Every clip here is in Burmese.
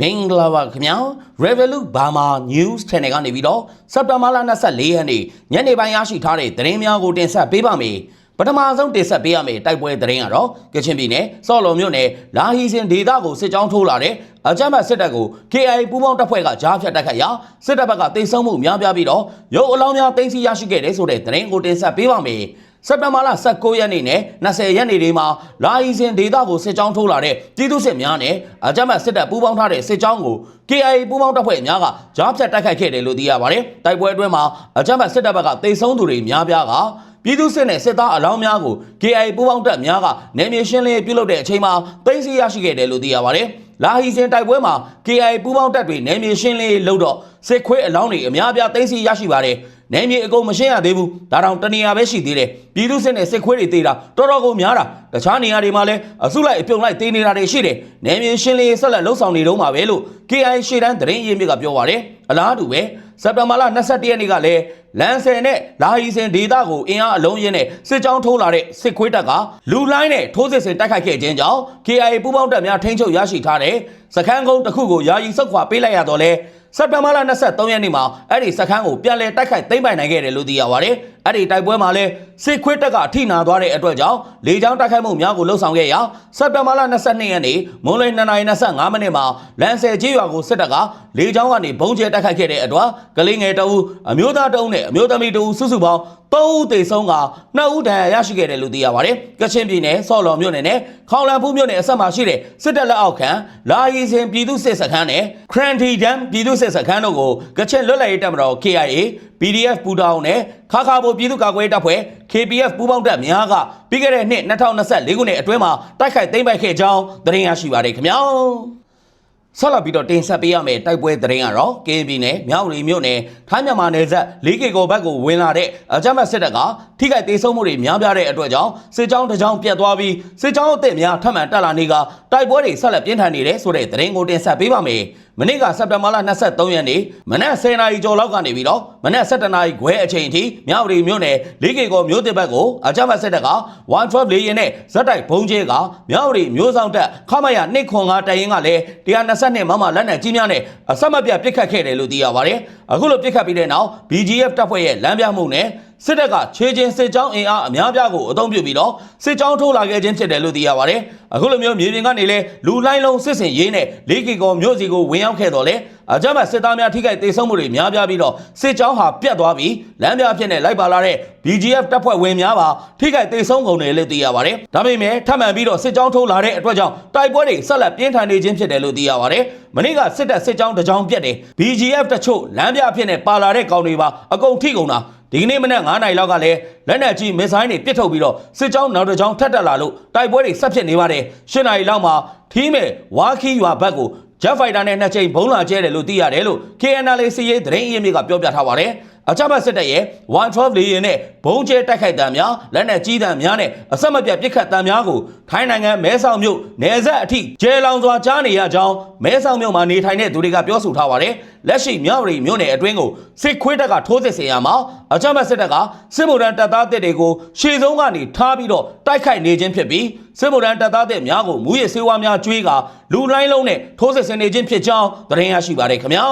မင်္ဂလာပါခင်ဗျာ Revolut Burma News Channel ကနေပြီးတော့စက်တင်ဘာလ24ရက်နေ့ညနေပိုင်းရရှိထားတဲ့သတင်းများကိုတင်ဆက်ပေးပါမယ်ပထမဆုံးတင်ဆက်ပေးရမယ့်တိုက်ပွဲသတင်းကတော့ကချင်ပြည်နယ်စော်လုံမြို့နယ်လာဟီစင်ဒေသကိုစစ်ကြောင်းထိုးလာတဲ့အကြမ်းဖက်စစ်တပ်ကို KIA ပူးပေါင်းတပ်ဖွဲ့ကကြားဖြတ်တိုက်ခတ်ရာစစ်တပ်ဘက်ကတိတ်ဆုံးမှုများပြားပြီးတော့ရုပ်အလောင်းများတင်စီရရှိခဲ့တဲ့ဆိုတဲ့သတင်းကိုတင်ဆက်ပေးပါမယ် စက်တဘာလ19ရက်နေ့နဲ့20ရက်နေ့တွေမှာလာအီစင်ဒေတာကိုစစ်ကြောင်းထိုးလာတဲ့ပြည်သူစစ်များနဲ့အကြမ်းဖက်စစ်တပ်ပူးပေါင်းထားတဲ့စစ်ကြောင်းကို KIA ပူးပေါင်းတပ်ဖွဲ့များကကြားဖြတ်တိုက်ခိုက်ခဲ့တယ်လို့သိရပါတယ်။တိုက်ပွဲအတွင်းမှာအကြမ်းဖက်စစ်တပ်ဘက်ကတိတ်ဆုံးသူတွေများပြားကပြည်သူစစ်နဲ့စစ်သားအလောင်းများကို KIA ပူးပေါင်းတပ်များကနေမြေရှင်းလင်းပြုလုပ်တဲ့အချိန်မှာသိမ်းဆည်းရရှိခဲ့တယ်လို့သိရပါတယ်။လာဟီစင်တိုက်ပွဲမှာ KIA ပူးပေါင်းတပ်တွေနေမြေရှင်းလင်းလုပ်တော့စစ်ခွေးအလောင်းတွေအများပြားသိမ်းဆည်းရရှိပါတယ်။ နေမြေအကုန်မရှင်းရသေးဘူး။ဒါတောင်တနေရာပဲရှိသေးတယ်။ပြည်သူစစ်နဲ့စစ်ခွေးတွေတေးတာတော်တော်ကိုများတာ။တခြားနေရာတွေမှာလည်းအစုလိုက်အပြုံလိုက်တေးနေတာတွေရှိတယ်။နေမြေရှင်းလင်းဆက်လက်လှုပ်ဆောင်နေတော့မှာပဲလို့ KIA ရှေ့တန်းသတင်းရင်းမြစ်ကပြောပါတယ်။အလားတူပဲစက်တဘာလ22ရက်နေ့ကလည်းလန်ဆယ်နဲ့လာဟီစင်ဒေတာကိုအင်အားအလုံးရင်းနဲ့စစ်ကြောင်းထိုးလာတဲ့စစ်ခွေးတပ်ကလူလိုင်းနဲ့ထိုးစစ်ဆင်တိုက်ခိုက်ခဲ့ခြင်းကြောင့် KIA ပူးပေါင်းတပ်များထိန်းချုပ်ရရှိထားတဲ့စခန်းကုန်းတစ်ခုကိုယာယီဆုတ်ခွာပေးလိုက်ရတော့လဲ စက်တဘာလ23ရက်နေ့မှာအဲ့ဒီစခန်းကိုပြန်လည်တိုက်ခိုက်သိမ်းပိုင်နိုင်ခဲ့တယ်လို့သိရပါတယ်။အဲ့ဒီတိုက်ပွဲမှာလဲစစ်ခွေးတပ်ကအထိနာသွားတဲ့အတွက်ကြောင့်လေကြောင်းတိုက်ခိုက်မှုများကိုလှုပ်ဆောင်ခဲ့ရာစက်တဘာလ22ရက်နေ့မွန်းလွဲ2:25မိနစ်မှာလန်ဆယ်ကျေးရွာကိုစစ်တပ်ကလေကြောင်းကနေဘုံကျဲတိုက်ခိုက်ခဲ့တဲ့အတွက်ကလေးငယ်တအူးအမျိုးသားတအုပ်နဲ့အမျိုးသမီးတအူးစုစုပေါင်း3ဦးသေဆုံးက2ဦးဒဏ်ရာရရှိခဲ့တယ်လို့သိရပါတယ်။ကချင်ပြည်နယ်ဆော့လော်မြို့နယ်နဲ့ခေါင်လန်ဖူးမြို့နယ်အဆက်မှာရှိတဲ့စစ်တပ်လက်အောက်ခံလာရီစင်ပြည်သူစစ်စခန်းနဲ့ခရန်တီဒမ်ပြည်သူစစ်စခန်းတို့ကိုကချင်လွတ်လပ်ရေးတပ်မတော် KIA PDF ပူတောင်းနဲ့ ခါခါဘိုပြည်သူ့ကာကွယ်ရေးတပ်ဖွဲ့ KPF ပူးပေါင်းတပ်များကပြီးခဲ့တဲ့နှစ်2024ခုနှစ်အတွင်းမှာတိုက်ခိုက်သိမ်းပိုက်ခဲ့ကြောင်းသတင်းရရှိပါတယ်ခင်ဗျာဆက်လက်ပြီးတော့တင်ဆက်ပေးရမယ့်တိုက်ပွဲသတင်းကတော့ KB နဲ့မြောက်ရီမြို့နယ်ထိုင်းမြန်မာနယ်စပ်၄ကီကိုဘက်ကိုဝင်လာတဲ့အကြမ်းဖက်စစ်တပ်ကထိခိုက်ဒေဆုံးမှုတွေများပြားတဲ့အတွက်ကြောင့်စစ်ကြောင်းတစ်ကြောင်းပြတ်သွားပြီးစစ်ကြောင်းအသစ်များထပ်မံတက်လာနေကတိုက်ပွဲတွေဆက်လက်ပြင်းထန်နေတယ်ဆိုတဲ့သတင်းကိုတင်ဆက်ပေးပါမယ်။ မနေ့ကစက်တင်ဘာလ23ရက်နေ့မနက်10:00နာရီကျော်လောက်ကနေပြီးတော့မနက်7:00နာရီခွဲအချိန်အထိမြောက်ရီမြို့နယ်၄ကီကိုမြို့တစ်ဘက်ကိုအကြမ်းဖက်စစ်တပ်က112လေးရင်နဲ့ဇက်တိုက်ဘုံကျဲကမြောက်ရီမြို့ဆောင်တက်ခမရ205တိုင်ရင်ကလည်း122မမလက်နက်ကြီးများနဲ့အဆက်မပြတ်ပစ်ခတ်ခဲ့တယ်လို့သိရပါတယ်။အခုလိုပစ်ခတ်ပြီးတဲ့နောက် BGF တပ်ဖွဲ့ရဲ့လမ်းပြမှုနဲ့ စစ်တပ်ကခြေချင်းစစ်ကြောင်းအင်အားအများပြားကိုအသုံးပြုပြီးတော့စစ်ကြောင်းထိုးလာခဲ့ခြင်းဖြစ်တယ်လို့သိရပါတယ်။အခုလိုမျိုးမြေပြင်ကနေလဲလူလိုင်းလုံးစစ်စင်ရေးနဲ့လေးကီကောမြို့စီကိုဝင်ရောက်ခဲ့တော့လေအကြမ်းဖက်စစ်သားများထိခိုက်ဒေဆုံးမှုတွေများပြားပြီးတော့စစ်ကြောင်းဟာပြတ်သွားပြီးလမ်းပြဖြစ်နဲ့လိုက်ပါလာတဲ့ BGF တပ်ဖွဲ့ဝင်များပါထိခိုက်ဒေဆုံးကုန်တယ်လို့သိရပါတယ်။ဒါပေမဲ့ထပ်မံပြီးတော့စစ်ကြောင်းထိုးလာတဲ့အတွက်ကြောင့်တိုက်ပွဲတွေဆက်လက်ပြင်းထန်နေခြင်းဖြစ်တယ်လို့သိရပါတယ်။မနေ့ကစစ်တပ်စစ်ကြောင်းတစ်ကြောင်းပြတ်တယ် BGF တချို့လမ်းပြဖြစ်နဲ့ပါလာတဲ့ကောင်တွေပါအကုန်ထိကုန်တာ ဒီကနေ့မနက်9:00နာရီလောက်ကလည်းလက်နက်ကြီးမစ်ဇိုင်းတွေပစ်ထုတ်ပြီးတော့စစ်ကြောင်းနောက်တစ်ကြောင်းထပ်တက်လာလို့တိုက်ပွဲတွေဆက်ဖြစ်နေပါတယ်10:00နာရီလောက်မှာထီးမဲ့ဝါခီရွာဘက်ကိုဂျက်ဖိုက်တာနဲ့နှစ်ချိန်ဘုံလာကျဲတယ်လို့သိရတယ်လို့ KNL စီရေးသတင်းအရင်းမြစ်ကပြောပြထားပါတယ် အကြမ်းဖက်စစ်တပ်ရဲ့112လေယာဉ်နဲ့ဘုံကျဲတိုက်ခိုက်တံများလက်နက်ကြီးတံများနဲ့အဆက်မပြတ်ပစ်ခတ်တံများကိုထိုင်းနိုင်ငံမဲဆောက်မြို့နယ်စပ်အထိကျဲလောင်စွာကြားနေရကြောင်းမဲဆောက်မြို့မှာနေထိုင်တဲ့သူတွေကပြောဆိုထားပါတယ်လက်ရှိမြောက်ရီမြို့နယ်အတွင်းကိုစစ်ခွေးတပ်ကထိုးစစ်ဆင်ရမှာအကြမ်းဖက်စစ်တပ်ကစစ်ဗိုလ်တန်းတပ်သားတပ်တွေကိုရှေ့ဆုံးကနေထားပြီးတော့တိုက်ခိုက်နေခြင်းဖြစ်ပြီးစစ်ဗိုလ်တန်းတပ်သားတပ်များကိုမူရစ်ဆေးဝါးများကျွေးကလူလိုင်းလုံးနဲ့ထိုးစစ်ဆင်နေခြင်းဖြစ်ကြောင်းသတင်းရရှိပါတယ်ခင်ဗျာ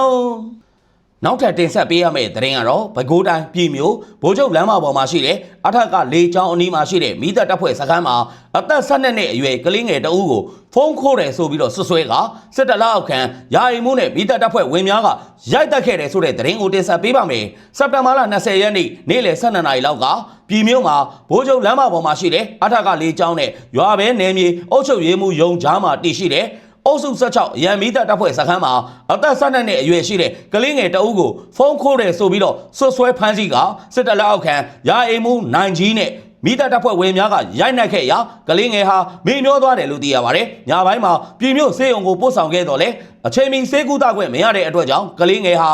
နောက်ထပ်တင်ဆက်ပေးရမယ့်သတင်းကတော့ပဲခူးတိုင်းပြည်မျိုးဗိုလ်ချုပ်လမ်းမပေါ်မှာရှိတဲ့အထက်ကလေချောင်းအနီးမှာရှိတဲ့မိသက်တပ်ဖွဲ့စခန်းမှာအသက်12နှစ်အရွယ်ကလေးငယ်တဦးကိုဖုန်းခိုးတယ်ဆိုပြီးတော့ဆွဆွဲကစစ်တပ်လက်အောက်ခံယာယီမှုနဲ့မိသက်တပ်ဖွဲ့ဝင်များကရိုက်တက်ခဲ့တယ်ဆိုတဲ့သတင်းကိုတင်ဆက်ပေးပါမယ်။စက်တင်ဘာလ20ရက်နေ့နေ့လယ်12နာရီလောက်ကပြည်မျိုးမှာဗိုလ်ချုပ်လမ်းမပေါ်မှာရှိတဲ့အထက်ကလေချောင်းနဲ့ရွာဘဲနယ်မြေအုပ်ချုပ်ရေးမှုယုံကြားမှာတည်ရှိတဲ့ အုပ်စု16ရန်မီတပ်တပ်ဖွဲ့စခန်းမှာအသက်12နှစ်အရွယ်ရှိတဲ့ကလေးငယ်တအုပ်ကိုဖုန်းခိုးတယ်ဆိုပြီးတော့ဆွဆွဲဖမ်းဆီးကစစ်တပ်လက်အောက်ခံရာအိမ်မှုနိုင်ကြီးနဲ့မိသားတပ်ဖွဲ့ဝင်များကရိုက်နှက်ခဲ့ရာကလေးငယ်ဟာမိမျောသွားတယ်လို့သိရပါတယ်။ညပိုင်းမှာပြည်မြို့စေယုံကိုပို့ဆောင်ခဲ့တော့လေအချိန်မီစေကူတာခွင့်မရတဲ့အတွက်ကြောင့်ကလေးငယ်ဟာ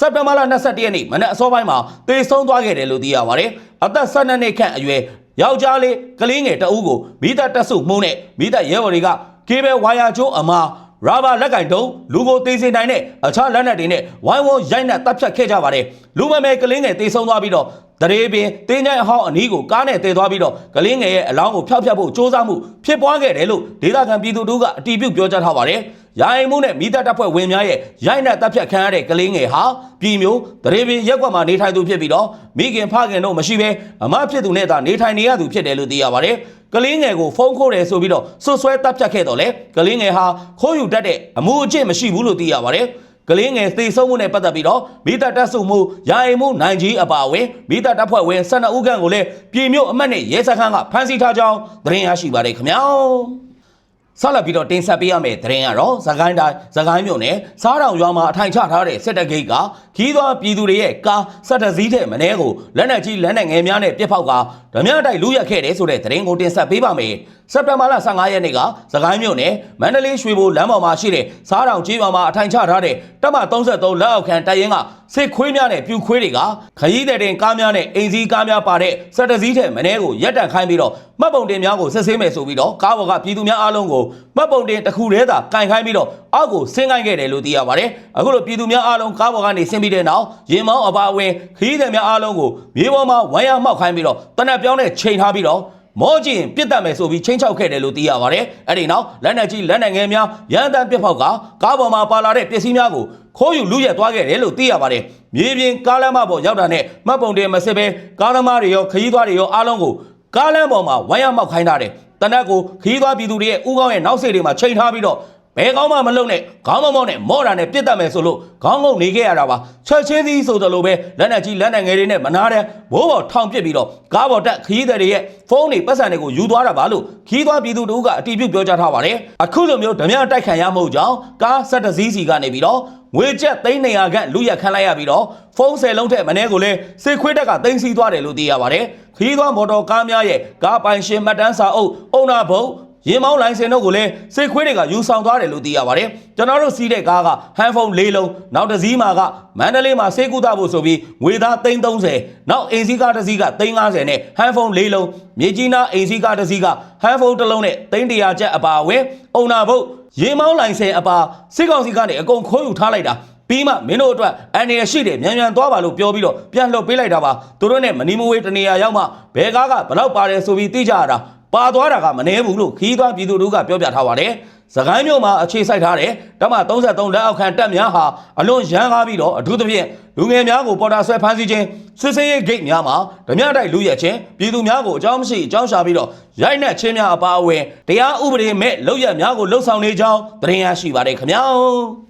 စက်တင်ဘာလ22ရက်နေ့မနက်အစောပိုင်းမှာတေဆုံးသွားခဲ့တယ်လို့သိရပါတယ်။အသက်12နှစ်ခန့်အရွယ်ယောက်ျားလေးကလေးငယ်တအုပ်ကိုမိသားတပ်စုမှုန်းနဲ့မိသားရဲဘော်တွေက ကေဘယ်ဝါယာချိုးအမာရာဘာလက်ကင်တုံးလူကိုတေးစင်တိုင်းနဲ့အခြားလက်နက်တွေနဲ့ဝိုင်းဝန်းရိုက်နှက်တပ်ဖြတ်ခဲ့ကြပါတယ်လူမမဲကလင်းငယ်တေးဆုံးသွားပြီးတော့တရေပင်တင်းချိုင်အဟောင်းအနီးကိုကားနဲ့တေသွားပြီးတော့ကလင်းငယ်ရဲ့အလောင်းကိုဖျောက်ဖျက်ဖို့စ조사မှုဖြစ်ပွားခဲ့တယ်လို့ဒေသခံပြည်သူတို့ကအတီးပြုတ်ပြောကြားထားပါတယ် ရာအိမ်မှုနဲ့မိသားတပ်ဖွဲ့ဝင်များရဲ့ရိုက်နှက်တပ်ဖြတ်ခံရတဲ့ကလေးငယ်ဟာပြည်မျိုးတရေပင်ရက်ကွက်မှာနေထိုင်သူဖြစ်ပြီးတော့မိခင်ဖခင်တို့မရှိဘဲအမဖြစ်သူနဲ့သာနေထိုင်နေရသူဖြစ်တယ်လို့သိရပါတယ်ကလေးငယ်ကိုဖုန်းခိုးတယ်ဆိုပြီးတော့ဆွဆွဲတပ်ဖြတ်ခဲ့တော့လေကလေးငယ်ဟာခိုးယူတတ်တဲ့အမှုအကျင့်မရှိဘူးလို့သိရပါတယ်ကလေးငယ်သေဆုံးမှုနဲ့ပတ်သက်ပြီးတော့မိသားတပ်စုမှုရာအိမ်မှုနိုင်ကြီးအပါအဝင်မိသားတပ်ဖွဲ့ဝင်12ဦးခန့်ကိုလည်းပြည်မျိုးအမတ်နဲ့ရဲစခန်းကဖမ်းဆီးထားကြောင်းသတင်းရရှိပါတယ်ခင်ဗျာ ဆက်လက်ပြီးတော့တင်ဆက်ပေးရမယ့်သတင်းကတော့သခိုင်းတိုင်းသခိုင်းမြို့နယ်စားတောင်ရွာမှာအထိုင်ချထားတဲ့စစ်တပ်ဂိတ်ကခီးသွွားပြည်သူတွေရဲ့ကားစက်တစည်းတဲ့မနှဲကိုလက်နက်ကြီးလက်နက်ငယ်များနဲ့ပြစ်ဖောက်ကဓမြတိုက်လူရက်ခဲ့တယ်ဆိုတဲ့သတင်းကိုတင်ဆက်ပေးပါမယ် စက်တင်ဘာလ15ရက်နေ့ကသခိုင်းမြို့နယ်မန္တလေးရွှေဘိုလမ်းပေါ်မှာရှိတဲ့စားတောင်ကြီးရွာမှာအထိုင်ချထားတဲ့တပ်မ33လက်အောက်ခံတပ်ရင်းကစစ်ခွေးများနဲ့ပြူခွေးတွေကခရီးသည်တင်ကားများနဲ့အင်စည်းကားများပါတဲ့စက်တစည်းတဲ့မနှဲကိုရက်တန့်ခိုင်းပြီးတော့မှတ်ပုံတင်များကိုစစ်ဆေးမယ်ဆိုပြီးတော့ကားပေါ်ကပြည်သူများအားလုံးကိုမှတ်ပုံတင်တစ်ခုတည်းသာကင်ခိုင်းပြီးတော့အောက်ကိုဆင်းခိုင်းခဲ့တယ်လို့သိရပါတယ်အခုလိုပြည်သူများအားလုံးကားပေါ်ကနေဆင်းပြီးတဲ့နောက်ရင်မောင်းအပါအဝင်ခရီးသည်များအားလုံးကိုမြေပေါ်မှာဝမ်းရမှောက်ခိုင်းပြီးတော့တနက်ပြောင်းနဲ့ချိန်ထားပြီးတော့ မောကျင်ပြစ်တတ်မယ်ဆိုပြီးချင်းချောက်ခဲ့တယ်လို့သိရပါတယ်။အဲ့ဒီနောက်လက်နက်ကြီးလက်နက်ငယ်များရန်တမ်းပစ်ဖောက်ကကားပေါ်မှာပါလာတဲ့ပစ္စည်းများကိုခိုးယူလူရက်သွားခဲ့တယ်လို့သိရပါတယ်။မြေပြင်ကားလမ်းမပေါ်ရောက်တာနဲ့မှတ်ပုံတင်မစစ်ဘဲကားသမားတွေရောခရီးသွားတွေရောအားလုံးကိုကားလမ်းပေါ်မှာဝမ်းရမောက်ခိုင်းထားတယ်။တနက်ကိုခရီးသွားပြည်သူတွေရဲ့ဥကောင်းရဲ့နောက်စိတ်တွေမှာချိန်ထားပြီးတော့ ဘယ်ကောင်းမှမလုံနဲ့ခေါင်းမမောက်နဲ့မော့တာနဲ့ပြစ်တတ်မယ်ဆိုလို့ခေါင်းငုံနေခဲ့ရတာပါချက်ချင်းစီဆိုသလိုပဲလက်နက်ကြီးလက်နက်ငယ်တွေနဲ့မနာတဲ့ဘိုးဘော်ထောင်ပစ်ပြီးတော့ကားပေါ်တက်ခရီးသည်တွေရဲ့ဖုန်းတွေပတ်စံတွေကိုယူသွားတာပါလို့ခီးသွားပြည်သူတို့ကအတီးပြုတ်ပြောကြားထားပါတယ်အခုလိုမျိုးဓမြတိုက်ခံရမှုကြောင့်ကားဆက်တစည်းစီကနေပြီးတော့ငွေကျပ်300ခန့်လူရက်ခန့်လိုက်ရပြီးတော့ဖုန်း10လုံးထက်မနှဲကိုလည်းစစ်ခွေးတက်ကတင်စီသွားတယ်လို့သိရပါတယ်ခီးသွားမော်တော်ကားများရဲ့ကားပိုင်ရှင်မှတ်တမ်းစာအုပ်အုံနာဘုတ် ရင်မောင်းလိုင်စင်တို့ကိုလည်းစိတ်ခွေးတွေကယူဆောင်သွားတယ်လို့သိရပါတယ်ကျွန်တော်တို့စီးတဲ့ကားကဟန်ဖုန်း၄လုံးနောက်တစ်စီးမှာကမန္တလေးမှာစေကူတာဖို့ဆိုပြီးငွေသား330နောက်အင်စီကားတစ်စီးက350နဲ့ဟန်ဖုန်း၄လုံးမြေကြီးနားအင်စီကားတစ်စီးကဟန်ဖုန်းတစ်လုံးနဲ့300ကျပ်အပါအဝင်အုံနာဘုတ်ရင်မောင်းလိုင်စင်အပါစစ်ကောင်စီကနေအကုန်ခိုးယူထားလိုက်တာပြီးမှမင်းတို့အတွက်အန်ရရှိတယ်မြန်မြန်သွားပါလို့ပြောပြီးတော့ပြန်လှုပ်ပေးလိုက်တာပါသူတို့နဲ့မနီမဝေးတနေရာရောက်မှဘဲကားကဘလောက်ပါတယ်ဆိုပြီးသိကြရတာ ပါသွားတာကမနှဲဘူးလို့ခီးသွားပြည်သူတို့ကပြောပြထားပါတယ်စကိုင်းမြို့မှာအခြေစိုက်ထားတဲ့တမ33လက်အောက်ခံတပ်များဟာအလွန်ရန်ကားပြီးတော့အထူးသဖြင့်လူငယ်များကိုပေါ်တာဆွဲဖမ်းဆီးခြင်းစစ်ဆေးရေးဂိတ်များမှာဓမြတိုက်လူရက်ခြင်းပြည်သူများကိုအကြောင်းမရှိအကြောင်းရှာပြီးတော့ရိုက်နှက်ခြင်းများအပါအဝင်တရားဥပဒေမဲ့လောက်ရက်များကိုလှုပ်ဆောင်နေကြောင်းသတင်းရရှိပါတယ်ခင်ဗျာ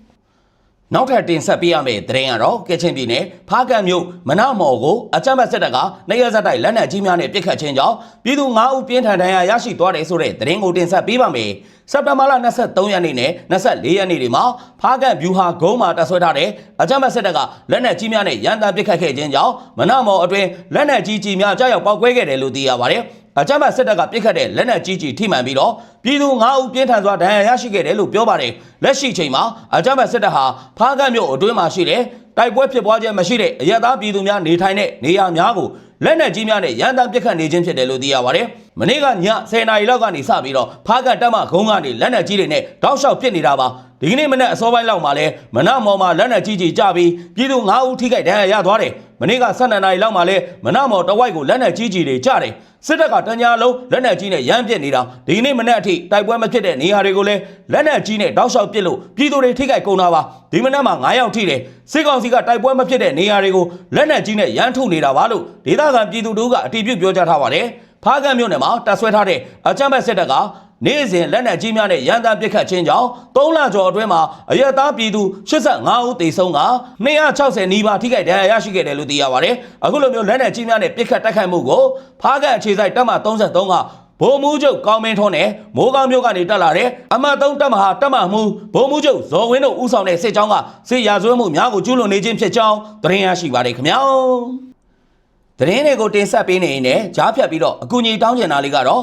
နောက်ထပ်တင်ဆက်ပေးရမယ့်သတင်းကတော့ကချင်ပြည်နယ်ဖားကန့်မြို့မနမော်ကိုအကြမ်းဖက်စစ်တပ်ကနေရဇက်တိုက်လက်နက်ကြီးများနဲ့ပစ်ခတ်ခြင်းကြောင့်ပြည်သူ9ဦးပြင်းထန်ဒဏ်ရာရရှိသွားတယ်ဆိုတဲ့သတင်းကိုတင်ဆက်ပေးပါမယ်။စက်တဘာလ23ရက်နေ့နဲ့24ရက်နေ့တွေမှာဖားကန့်ဗျူဟာဂုံးမှာတပ်ဆွဲထားတဲ့အကြမ်းဖက်စစ်တပ်ကလက်နက်ကြီးများနဲ့ရန်တမ်းပစ်ခတ်ခဲ့ခြင်းကြောင့်မနမော်အတွင်းလက်နက်ကြီးကြီးများကြားရောက်ပောက်ကွဲခဲ့တယ်လို့သိရပါတယ်။ အကြမ်းဖက်စစ်တပ်ကပြစ်ခတ်တဲ့လက်နက်ကြီးကြီးထိမှန်ပြီးတော့ပြည်သူ9ဦးပြင်းထန်စွာဒဏ်ရာရရှိခဲ့တယ်လို့ပြောပါတယ်လက်ရှိချိန်မှာအကြမ်းဖက်စစ်တပ်ဟာဖားကန့်မြို့အတွင်းမှာရှိတဲ့တိုက်ပွဲဖြစ်ပွားခြင်းမရှိတဲ့အရသာပြည်သူများနေထိုင်တဲ့နေရာများကိုလက်နက်ကြီးများနဲ့ရန်တမ်းပစ်ခတ်နေခြင်းဖြစ်တယ်လို့သိရပါတယ်မနေ့ကည10နာရီလောက်ကနေစပြီးတော့ဖားကန့်တပ်မခုံးကနေလက်နက်ကြီးတွေနဲ့တောက်လျှောက်ပစ်နေတာပါဒီကနေ့မနေ့အစောပိုင်းလောက်မှာလဲမနမော်မှာလက်နက်ကြီးကြီးကြပြီးပြည်သူ9ဦးထိခိုက်ဒဏ်ရာရသွားတယ် မနေ့က12နာရီလောက်မှာလဲမနမော်တဝိုက်ကိုလက်နက်ကြီးကြီးတွေကြတယ်စစ်တပ်ကတညာလုံးလက်နက်ကြီးနဲ့ရမ်းပစ်နေတာဒီကနေ့မနေ့အထိတိုက်ပွဲမဖြစ်တဲ့နေရာတွေကိုလဲလက်နက်ကြီးနဲ့တောက်လျှောက်ပစ်လို့ပြည်သူတွေထိခိုက်ကုန်တာပါဒီမနေ့မှာ9ယောက်ထိတယ်စစ်ကောင်စီကတိုက်ပွဲမဖြစ်တဲ့နေရာတွေကိုလက်နက်ကြီးနဲ့ရမ်းထုတ်နေတာပါလို့ဒေသခံပြည်သူတို့ကအတည်ပြုပြောကြားထားပါတယ်ဖားကန့်မြို့နယ်မှာတပ်ဆွဲထားတဲ့အကြမ်းဖက်စစ်တပ်က နေ့စဉ်လက်နက်ကြီးများနဲ့ရန်တမ်းပစ်ခတ်ခြင်းကြောင့်3လကျော်အတွင်းမှာအရက်သားပြည်သူ85ဦးသေဆုံးက260နီးပါးထိခိုက်ဒဏ်ရာရရှိခဲ့တယ်လို့သိရပါတယ်။အခုလိုမျိုးလက်နက်ကြီးများနဲ့ပစ်ခတ်တိုက်ခိုက်မှုကိုဖားကန့်အခြေစိုက်တပ်မ33ကဗိုလ်မှူးချုပ်ကောင်းမင်းထွန်းနဲ့မိုးကောင်းမြို့ကနေတက်လာတဲ့အမတ်သုံးတပ်မဟာတပ်မမှုဗိုလ်မှူးချုပ်ဇော်ဝင်းတို့ဦးဆောင်တဲ့စစ်ကြောင်းကစစ်ရာဇဝတ်မှုများကိုကျူးလွန်နေခြင်းဖြစ်ကြောင်းသတင်းရရှိပါတယ်ခင်ဗျာ။သတင်းတွေကိုတင်ဆက်ပေးနေရင်လည်းကြားဖြတ်ပြီးတော့အကူအညီတောင်းကျင်တာလေးကတော့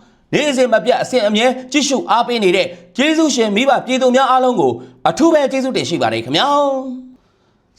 နေ့စဉ်မပြတ်အစဉ်အမြဲကြည့်ရှုအားပေးနေတဲ့ကျေးဇူးရှင်မိဘပြည်သူများအားလုံးကိုအထူးပဲကျေးဇူးတင်ရှိပါတယ်ခင်ဗျာ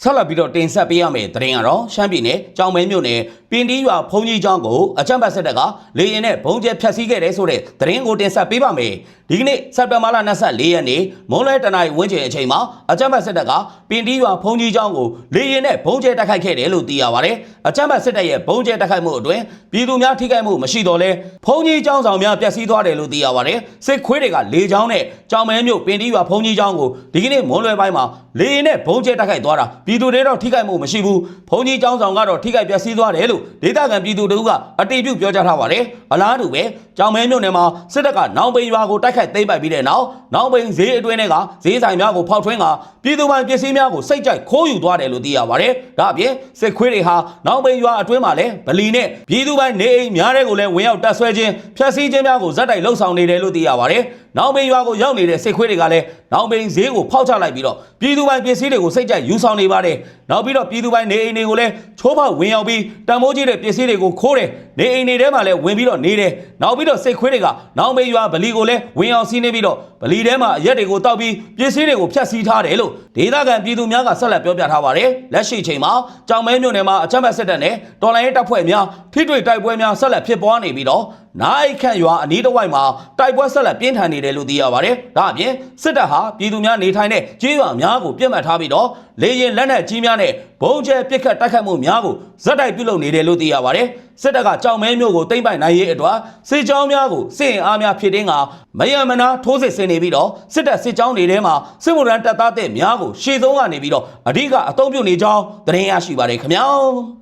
ဆက်လက်ပြီးတော့တင်ဆက်ပေးရမယ့်သတင်းကတော့ရှမ်းပြည်နယ်ကြောင်မဲမြို့နယ်ပင်တီးရွာဖုန်ကြီးကျောင်းကိုအကြမ်းဖက်စစ်တပ်ကလေရင်နဲ့ဘုံကျဲဖျက်ဆီးခဲ့တဲ့ဆိုတဲ့သတင်းကိုတင်ဆက်ပေးပါမယ် ဒီကနေ့စက်တင်ဘာလ24ရက်နေ့မွန်းလွဲတနင်္လာဝန်းကျင်အချိန်မှာအကြမ်းဖက်စစ်တပ်ကပင်တီးရွာဖုန်ကြီးကျောင်းကိုလေရင်နဲ့ဘုံကျဲတိုက်ခိုက်ခဲ့တယ်လို့သိရပါတယ်အကြမ်းဖက်စစ်တပ်ရဲ့ဘုံကျဲတိုက်ခိုက်မှုအတွင်းပြည်သူများထိခိုက်မှုမရှိတော့လဲဖုန်ကြီးကျောင်းဆောင်များပျက်စီးသွားတယ်လို့သိရပါတယ်စစ်ခွေးတွေကလေချောင်းနဲ့ကြောင်မဲမြို့ပင်တီးရွာဖုန်ကြီးကျောင်းကိုဒီကနေ့မွန်းလွဲပိုင်းမှာလေရင်နဲ့ဘုံကျဲတိုက်ခိုက်သွားတာပြည်သူတွေတော့ထိခိုက်မှုမရှိဘူးဘုံကြီးကျောင်းဆောင်ကတော့ထိခိုက်ပျက်စီးသွားတယ်လို့ဒေသခံပြည်သူတို့ကအတိအပြုပြောကြားထားပါတယ်အလားတူပဲကြောင်မဲမြို့နယ်မှာစစ်တပ်ကနောင်ပိန်ရွာကိုတိုက်ခိုက်သိမ်းပိုက်ပြီးတဲ့နောက်နောင်ပိန်ဈေးအတွင်းတွေကဈေးဆိုင်များကိုဖောက်ထွင်းကပြည်သူပိုင်ပစ္စည်းများကိုစိတ်ကြိုက်ခိုးယူသွားတယ်လို့သိရပါတယ်ဒါအပြင်စစ်ခွေးတွေဟာနောင်ပိန်ရွာအတွင်းမှာလည်းဗလီနဲ့ပြည်သူပိုင်နေအိမ်များတဲ့ကိုလည်းဝင်ရောက်တပ်ဆွဲခြင်းဖျက်ဆီးခြင်းများကိုဇက်တိုက်လှုပ်ဆောင်နေတယ်လို့သိရပါတယ်နောင်ပိန်ရွာကိုရောက်နေတဲ့စစ်ခွေးတွေကလည်းနောင်ပိန်ဈေးကိုဖောက်ချလိုက်ပြီးတော့ပြည်သူပိုင်ပစ္စည်းတွေကိုစိတ်ကြိုက်ယူဆောင်နေပါတယ်နောက်ပြီးတော့ပြည်သူပိုင်နေအိမ်တွေကိုလည်းချိုးဖောက်ဝင်ရောက်ပြီးတံမိုးကြီးတဲ့ပစ္စည်းတွေကိုခိုးတယ်နေအိမ်တွေထဲမှာလည်းဝင်ပြီးတော့နေတယ်နောက်ပြီးတော့စစ်ခွေးတွေကနောင်ပိန်ရွာဗလီကိုလည်းဝင်အောင်စီးနေပြီးတော့ဗလီထဲမှာအရက်တွေကိုတောက်ပြီးပစ္စည်းတွေကိုဖျက်ဆီးထားတယ်လို့ဒေသခံပြည်သူများကဆက်လက်ပြောပြထားပါတယ်လက်ရှိချိန်မှာကြောင်မဲမြို့နယ်မှာအကြမ်းဖက်စစ်တပ်နဲ့တော်လိုင်းရေးတပ်ဖွဲ့များထိတွေ့တိုက်ပွဲများဆက်လက်ဖြစ်ပွားနေပြီးတော့ နိုင်ခန့်ရွာအနီးတစ်ဝိုက်မှာတိုက်ပွဲဆက်လက်ပြင်းထန်နေတယ်လို့သိရပါတယ်ဒါအပြင်စစ်တပ်ဟာပြည်သူများနေထိုင်တဲ့ကျေးရွာများကိုပြစ်မှတ်ထားပြီးတော့လေရင်လက်နက်ကြီးများနဲ့ဘုံကျဲပစ်ခတ်တိုက်ခတ်မှုများကိုဇက်တိုက်ပြုလုပ်နေတယ်လို့သိရပါတယ်စစ်တပ်ကကြောင်မဲမြို့ကိုတိမ့်ပိုင်နိုင်ရေးအတွက်စစ်ကြောင်းများကိုစစ်အင်အားများဖြစ်တင်းကမယံမနာထိုးစစ်ဆင်နေပြီးတော့စစ်တပ်စစ်ကြောင်းတွေထဲမှာစစ်မှုထမ်းတပ်သားတဲ့များကိုရှေ့ဆုံးကနေပြီးတော့အဓိကအုံပြုနေကြောင်းသတင်းရရှိပါတယ်ခင်ဗျာ